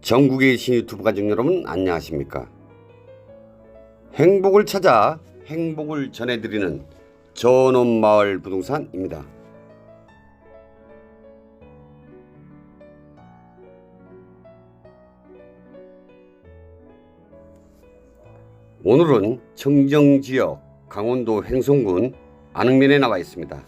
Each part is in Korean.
전국에 계신 유튜브 가족 여러분 안녕하십니까? 행복을 찾아 행복을 전해드리는 전원마을 부동산입니다. 오늘은 청정지역 강원도 횡성군 안흥면에 나와 있습니다.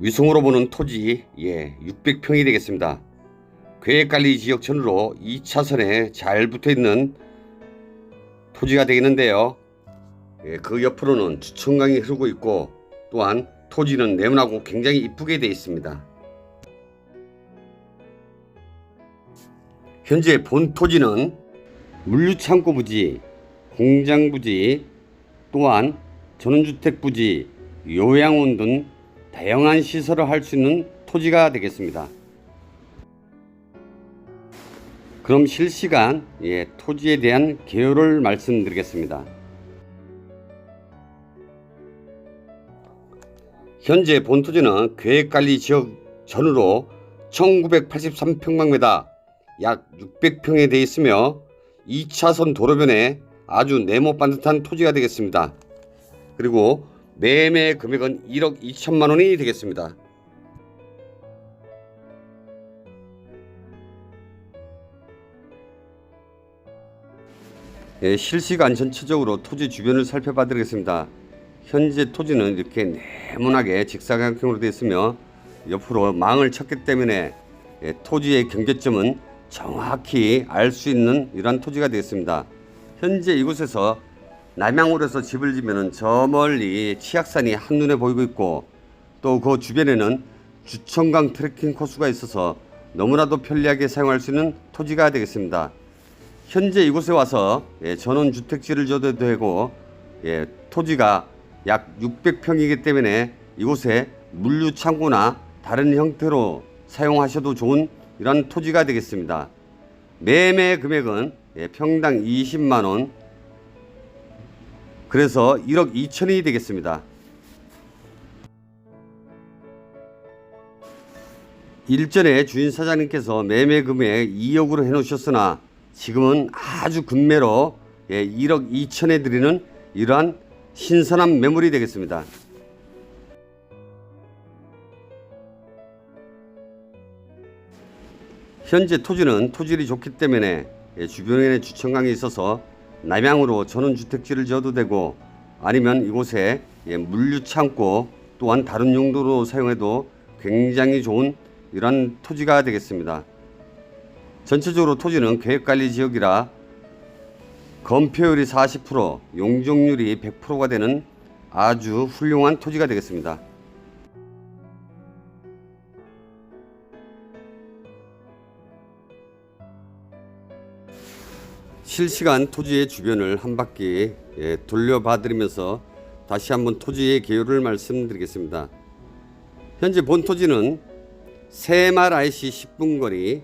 위성으로 보는 토지 예 600평이 되겠습니다. 계획관리 지역 전으로 2차선에 잘 붙어 있는 토지가 되겠는데요. 예, 그 옆으로는 주천강이 흐르고 있고 또한 토지는 네모나고 굉장히 이쁘게 되어 있습니다. 현재 본 토지는 물류창고 부지, 공장 부지, 또한 전원주택 부지, 요양원 등 다양한 시설을 할 수 있는 토지가 되겠습니다. 그럼 실시간 예, 토지에 대한 개요를 말씀드리겠습니다. 현재 본 토지는 계획관리 지역 전으로 1983평방미터 약 600평에 되어 있으며 2차선 도로변에 아주 네모 반듯한 토지가 되겠습니다. 그리고 매매 금액은 1억 2천만 원이 되겠습니다. 예, 실시간 전체적으로 토지 주변을 살펴봐 드리겠습니다. 현재 토지는 이렇게 네모나게 직사각형으로 되어 있으며 옆으로 망을 쳤기 때문에 예, 토지의 경계점은 정확히 알 수 있는 이러한 토지가 되겠습니다. 현재 이곳에서 남양으로 해서 집을 지면은 저 멀리 치악산이 한눈에 보이고 있고 또 그 주변에는 주천강 트레킹 코스가 있어서 너무나도 편리하게 사용할 수 있는 토지가 되겠습니다. 현재 이곳에 와서 예, 전원 주택지를 줘도 되고 예, 토지가 약 600평이기 때문에 이곳에 물류 창고나 다른 형태로 사용하셔도 좋은 이런 토지가 되겠습니다. 매매 금액은 예, 평당 20만 원. 그래서 1억 2천이 되겠습니다. 일전에 주인 사장님께서 매매 금액 2억으로 해놓으셨으나 지금은 아주 급매로 예, 1억 2천에 드리는 이러한 신선한 매물이 되겠습니다. 현재 토지는 토질이 좋기 때문에 예, 주변에 주천강이 있어서 남양으로 전원주택지를 지어도 되고 아니면 이곳에 예, 물류 창고 또한 다른 용도로 사용해도 굉장히 좋은 이러한 토지가 되겠습니다. 전체적으로 토지는 계획관리 지역이라 건폐율이 40%, 용적률이 100%가 되는 아주 훌륭한 토지가 되겠습니다. 실시간 토지의 주변을 한 바퀴 예, 돌려봐드리면서 다시 한번 토지의 개요를 말씀드리겠습니다. 현재 본 토지는 새말 IC 10분 거리,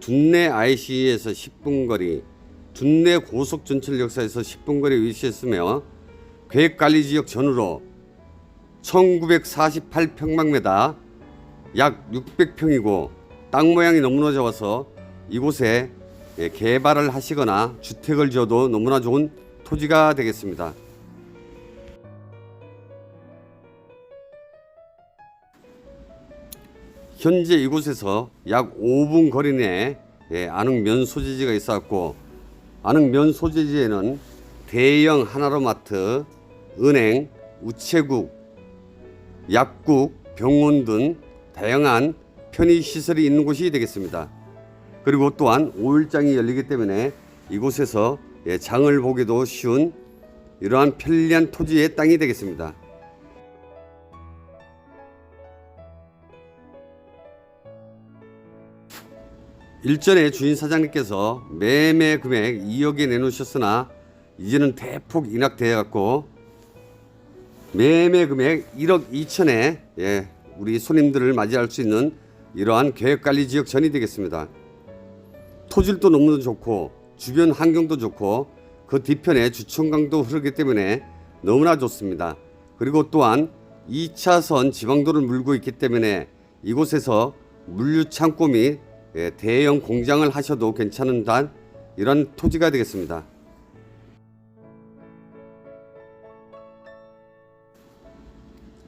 둔내 IC에서 10분 거리, 둔내 고속 전철 역사에서 10분 거리에 위치했으며 계획관리지역 전후로 1948평방미터 약 600평이고 땅 모양이 너무나 좋아서 이곳에 예, 개발을 하시거나 주택을 지어도 너무나 좋은 토지가 되겠습니다. 현재 이곳에서 약 5분 거리 내에 예, 안흥면 소재지가 있었고 안흥면 소재지에는 대형 하나로마트, 은행, 우체국, 약국, 병원 등 다양한 편의시설이 있는 곳이 되겠습니다. 그리고 또한 5일장이 열리기 때문에 이곳에서 예, 장을 보기도 쉬운 이러한 편리한 토지의 땅이 되겠습니다. 일전에 주인 사장님께서 매매 금액 2억에 내놓으셨으나 이제는 대폭 인하되어 갖고 매매 금액 1억 2천에 예, 우리 손님들을 맞이할 수 있는 이러한 계획관리 지역 전이 되겠습니다. 토질도 너무 좋고 주변 환경도 좋고 그 뒤편에 주천강도 흐르기 때문에 너무나 좋습니다. 그리고 또한 2차선 지방도를 물고 있기 때문에 이곳에서 물류 창고 및 예, 대형 공장을 하셔도 괜찮은 단 이런 토지가 되겠습니다.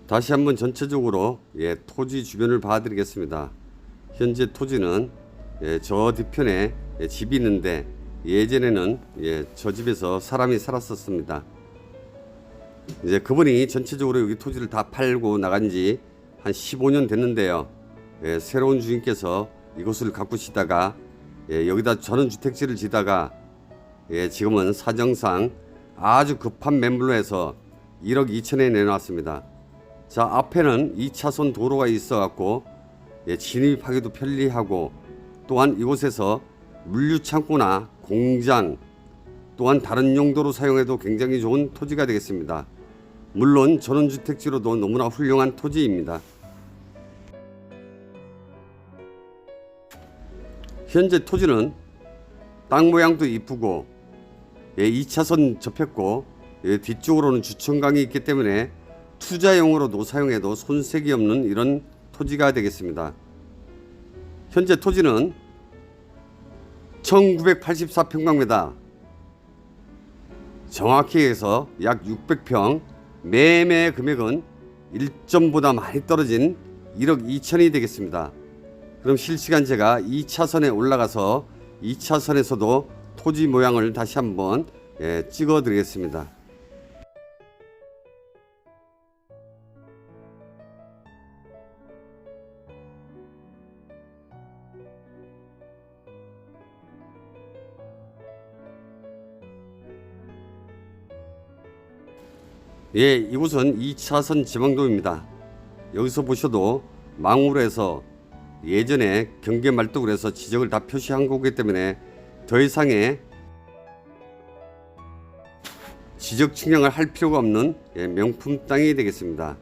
다시 한번 전체적으로 예, 토지 주변을 봐드리겠습니다. 현재 토지는 예, 저 뒤편에 예, 집이 있는데 예전에는 예, 저 집에서 사람이 살았었습니다. 이제 그분이 전체적으로 여기 토지를 다 팔고 나간 지 한 15년 됐는데요. 예, 새로운 주인께서 이곳을 가꾸시다가 예, 여기다 전원주택지를 지다가 예, 지금은 사정상 아주 급한 매물로 해서 1억 2천에 내놨습니다. 자 앞에는 2차선 도로가 있어갖고 예, 진입하기도 편리하고 또한 이곳에서 물류 창고나 공장 또한 다른 용도로 사용해도 굉장히 좋은 토지가 되겠습니다. 물론 전원주택지로도 너무나 훌륭한 토지입니다. 현재 토지는 땅 모양도 이쁘고 예, 2차선 접했고 예, 뒤쪽으로는 주천강이 있기 때문에 투자용으로도 사용해도 손색이 없는 이런 토지가 되겠습니다. 현재 토지는 1984평방미터 정확히 해서 약 600평 매매 금액은 1점보다 많이 떨어진 1억 2천이 되겠습니다. 그럼 실시간 제가 2차선에 올라가서 2차선에서도 토지 모양을 다시 한번 예, 찍어 드리겠습니다. 예, 이곳은 2차선 지방도입니다. 여기서 보셔도 망우로에서 예전에 경계 말뚝을 해서 지적을 다 표시한 거기 때문에 더 이상의 지적 측량을 할 필요가 없는 예, 명품 땅이 되겠습니다.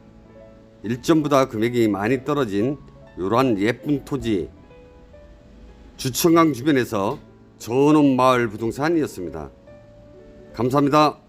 일점보다 금액이 많이 떨어진 이러한 예쁜 토지 주천강 주변에서 전원 마을 부동산이었습니다. 감사합니다.